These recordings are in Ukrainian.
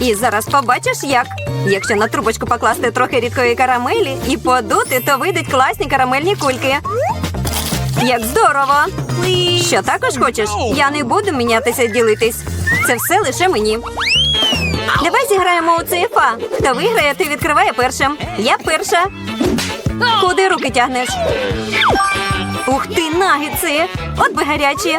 І зараз побачиш, як. Якщо на трубочку покласти трохи рідкої карамелі і подути, то вийдуть класні карамельні кульки. Як здорово! Що також хочеш? Я не буду мінятися ділитись. Це все лише мені. Давай зіграємо у цифа. Хто виграє, ти відкриває першим. Я перша. Куди руки тягнеш? Ух ти, нагетси! От би гарячі.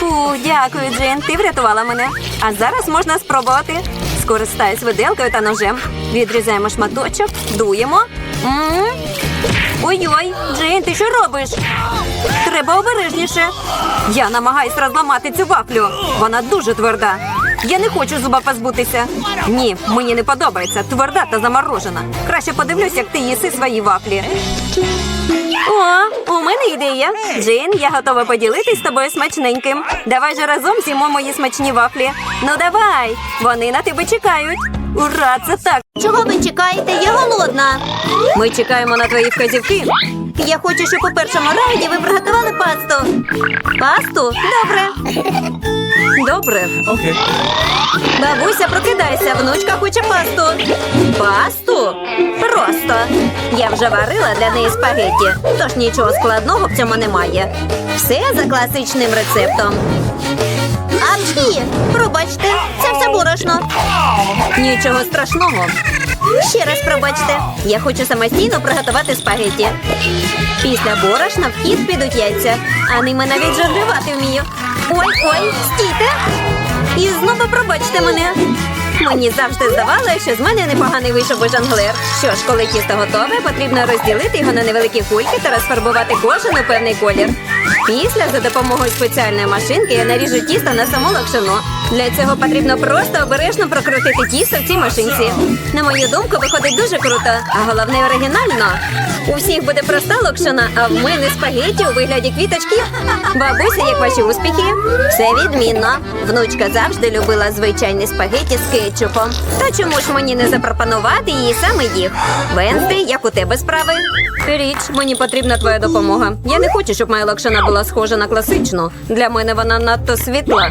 Фу, дякую, Джейн. Ти врятувала мене. А зараз можна спробувати. Скористаюсь виделкою та ножем. Відрізаємо шматочок, дуємо. Ой-ой, Джейн, ти що робиш? Треба обережніше. Я намагаюсь розламати цю вафлю. Вона дуже тверда. Я не хочу зуба позбутися. Ні, мені не подобається. Тверда та заморожена. Краще подивлюсь, як ти їси свої вафлі. О, у мене ідея. Джейн, я готова поділитись з тобою смачненьким. Давай же разом з'їмо мої смачні вафлі. Ну давай, вони на тебе чекають. Ура, це так. Чого ви чекаєте? Я голодна. Ми чекаємо на твої вказівки. Я хочу, щоб у першому раунді ви приготували пасту. Пасту? Добре. Добре. Okay. Бабуся, прокидайся, внучка хоче пасту. Пасту? Просто. Я вже варила для неї спагетті, тож нічого складного в цьому немає. Все за класичним рецептом. Апчхі! Пробачте, це все борошно. Нічого страшного. Ще раз пробачте. Я хочу самостійно приготувати спагетті. Після борошна в хід підуть яйця, а ними навіть жонглювати вмію. Ой, ой, стійте! І знову пробачте мене. Мені завжди здавалося, що з мене непоганий вийшов би жонглер. Що ж, коли тісто готове, потрібно розділити його на невеликі кульки та розфарбувати кожен у певний колір. Після за допомогою спеціальної машинки я наріжу тісто на само локшину. Для цього потрібно просто обережно прокрутити тісто в цій машинці. На мою думку, виходить дуже круто, а головне оригінально. У всіх буде проста локшина, а в мене спагетті у вигляді квіточки. Бабуся, як ваші успіхи? Все відмінно. Внучка завжди любила звичайні спагетті з кетчупом. То чому ж мені не запропонувати їй саме їх? Венсти, як у тебе справи? Річ, мені потрібна твоя допомога. Я не хочу, щоб моя локшина була схожа на класичну. Для мене вона надто світла.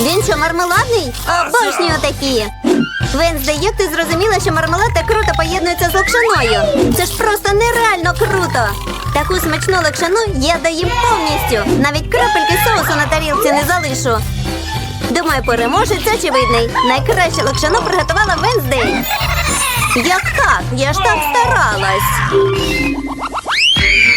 Він що, мармеладний? Обожнюю такі. Вензде, як ти зрозуміла, що мармелад так круто поєднується з локшиною? Це ж просто нереально круто. Таку смачну локшину я доїм повністю. Навіть крапельки соусу на тарілці не залишу. Думаю, переможець очевидний. Найкраще локшину приготувала Венздей. Як так? Я ж так старалась.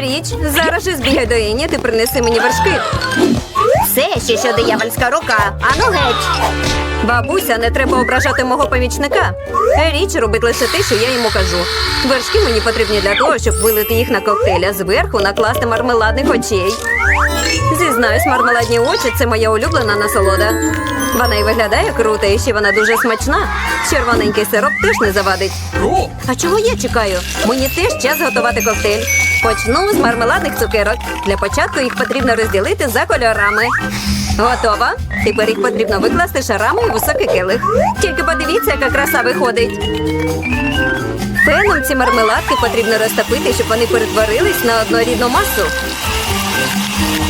Річ, зараз же збігай до Ені, ти принеси мені вершки. Все ще що диявольська рука. Ану геть. Бабуся, не треба ображати мого помічника. Річ робить лише те, що я йому кажу. Вершки мені потрібні для того, щоб вилити їх на коктейль, а зверху накласти мармеладних очей. Зізнаюсь, мармеладні очі це моя улюблена насолода. Вона і виглядає круто, і ще вона дуже смачна. Червоненький сироп теж не завадить. А чого я чекаю? Мені теж час готувати коктейль. Почну з мармеладних цукерок. Для початку їх потрібно розділити за кольорами. Готово. Тепер їх потрібно викласти шарами у високий келих. Тільки подивіться, яка краса виходить. Феном ці мармеладки потрібно розтопити, щоб вони перетворились на однорідну масу.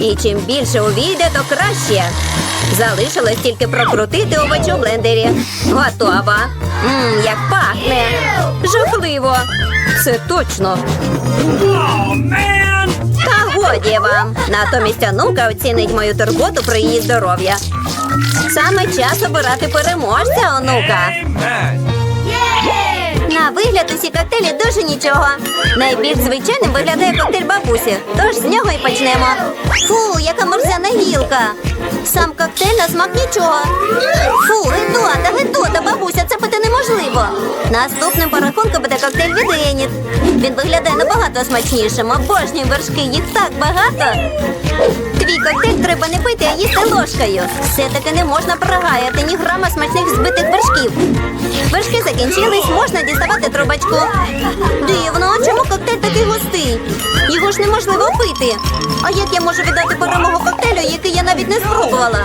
І чим більше увійде, то краще. Залишилось тільки прокрутити овочі у блендері. Готово. Мм, як пахне. Жахливо. Це точно. Та годі вам. Натомість онука оцінить мою турботу про її здоров'я. Саме час обирати переможця, онука. На вигляд усі коктейлі дуже нічого. Найбільш звичайним виглядає коктейль бабусі, тож з нього і почнемо. Фу, яка морзяна гілка. Сам коктейль на смак нічого. Фу, гидота, гидота, бабуся, це пити неможливо. Наступним по рахунку буде коктейль від Еніт. Він виглядає набагато смачнішим. Обожнюю вершки, їх так багато. Твій коктейль треба не пити, а їсти ложкою. Все-таки не можна прогаяти ні грама смачних збитих вершків. Вершки закінчились, можна діставати трубочку. Дивно, а чому коктейль такий густий? Його ж неможливо пити. А як я можу віддати перемогу коктейлю, який я навіть не спробувала?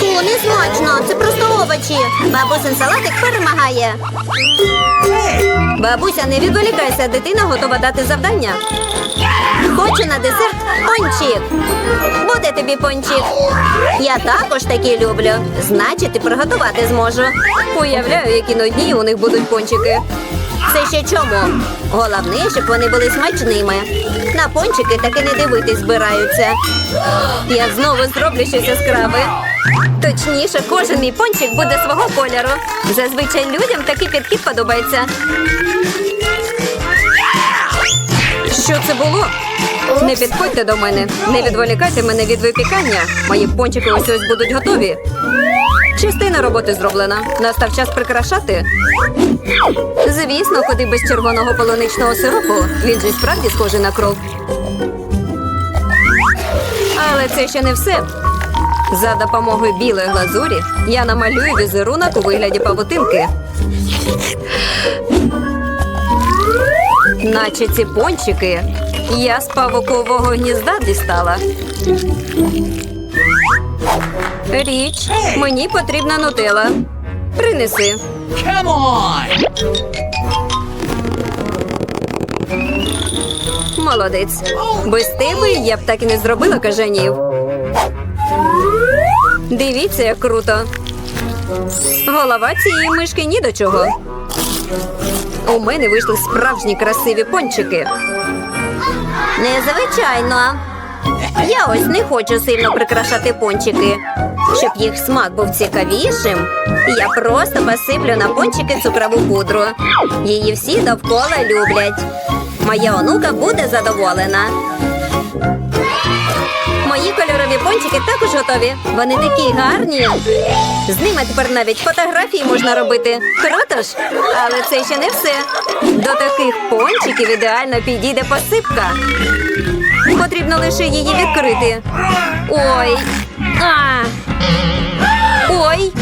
Фу, не смачно, це просто овочі. Бабусин салатик перемагає. Бабуся, не відволікайся, дитина готова дати завдання. Хочу на десерт пончик. Буде тобі пончик. Я також такі люблю. Значить, і приготувати зможу. Уявляю, які нудні у них будуть пончики. Це ще чому? Головне, щоб вони були смачними. На пончики таки не дивитись збираються. Я знову зроблю щось яскраве. Точніше, кожен мій пончик буде свого кольору. Зазвичай людям такий підхід подобається. Що це було? Не підходьте до мене, не відволікайте мене від випікання. Мої пончики ось ось будуть готові. Частина роботи зроблена. Настав час прикрашати. Звісно, куди без червоного полуничного сиропу. Він же справді схожий на кров. Але це ще не все. За допомогою білої глазурі я намалюю візерунок у вигляді павутинки. Наче ці пончики я з павукового гнізда дістала. Річ, мені потрібна нутела. Принеси. Come on! Молодець. Без тебе я б так і не зробила кажанів. Дивіться, як круто. Голова цієї мишки ні до чого. У мене вийшли справжні красиві пончики. Незвичайно. Я ось не хочу сильно прикрашати пончики. Щоб їх смак був цікавішим, я просто посиплю на пончики цукрову пудру. Її всі довкола люблять. Моя онука буде задоволена. Мої кольорові пончики також готові. Вони такі гарні. З ними тепер навіть фотографії можна робити. Круто ж? Але це ще не все. До таких пончиків ідеально підійде посипка. Потрібно лише її відкрити. Ой. А. Ой.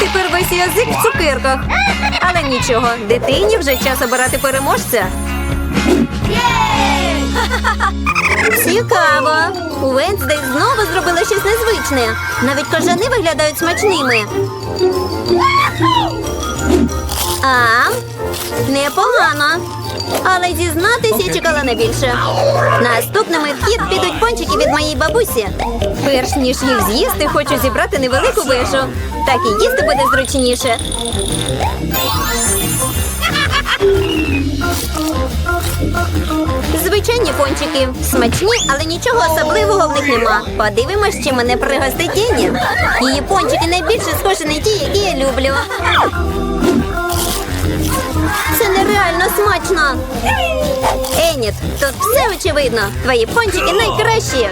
Тепер весь язик в цукерках. Але нічого, дитині вже час обирати переможця. Цікаво. У Венздей знову зробила щось незвичне. Навіть кажани виглядають смачними. А, непогано. Але зізнатися я чекала на більше. Наступними в хід підуть пончики від моєї бабусі. Перш ніж їх з'їсти, хочу зібрати невелику вежу. Так і їсти буде зручніше. Звичайні пончики. Смачні, але нічого особливого в них нема. Подивимось, чи мене пригостить Дені. Її пончики найбільше схожі на ті, які я люблю. Це нереально смачно. Еніт, тут все очевидно. Твої пончики найкращі.